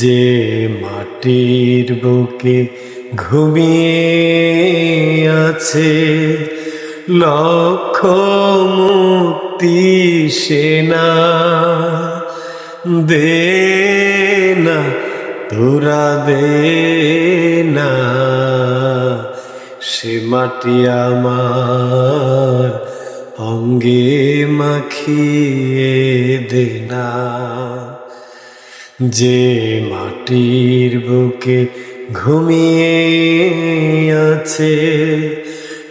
যে মাটির বুকে ঘুমিয়ে আছে লক্ষ মুক্তি সেনা দে না তোরা দে না। সে মাটি আমার অঙ্গে মাখিয়ে দে না। যে মাটির বুকে ঘুমিয়ে আছে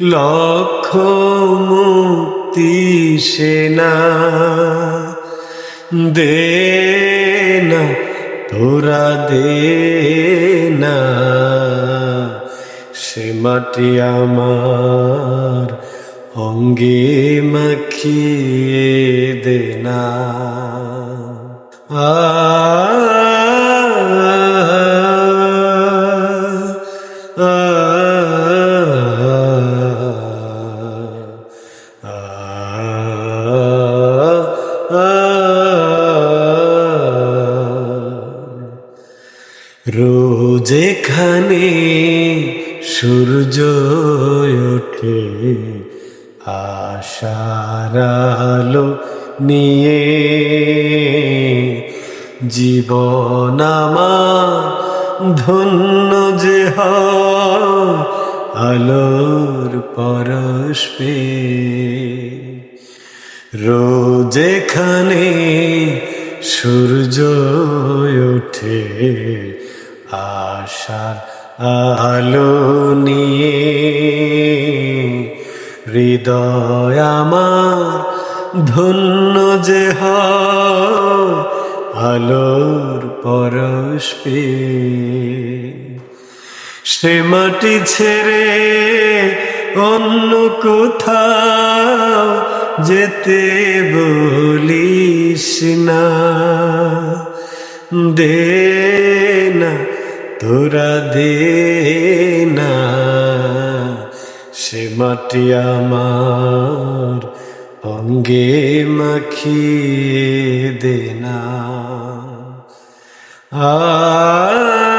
লক্ষ মুক্তি সেনা দে না, তোরা দে না। সে মাটি আমার অঙ্গে মাখিয়ে দে না। আ রোজ এখানে সূর্য ওঠে, আশার আলো নিয়ে। জীবন আমার ধন্য যে আলোর পরশ রোজ এখানে সূর্য ওঠে আশার আলো নিয়ে হৃদয় আমার ধন্য যে আলোর পরশ সে মাটি ছেড়ে অন্য কোথাও যেতে বলিস না। দে তোরা দে না সে মাটি আমার অঙ্গে মাখিয়ে দে না। আ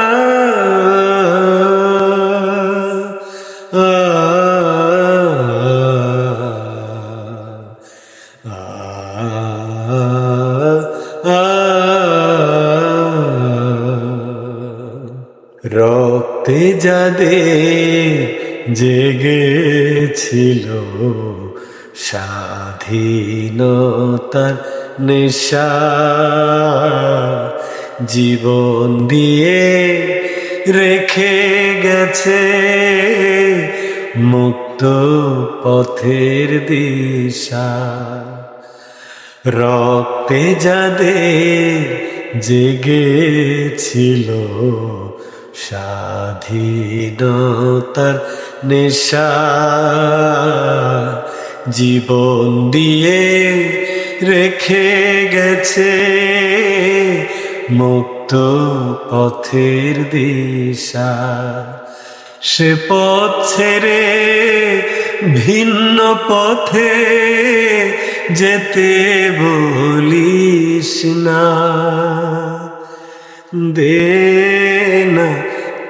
যাদের জেগেছিল স্বাধীনতার নেশা। জীবন দিয়ে রেখে গেছে মুক্ত পথের দিশা। রক্তে যাদের জেগেছিল স্বাধীনতার নেশা জীবন দিয়ে রেখে গেছে মুক্ত পথের দিশা। সে পথ ছেড়ে ভিন্ন পথে যেতে বলিস না। দে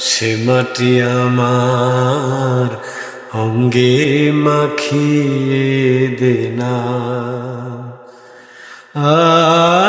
সে মাটি আমার অঙ্গে মাখিয়ে দেনা আ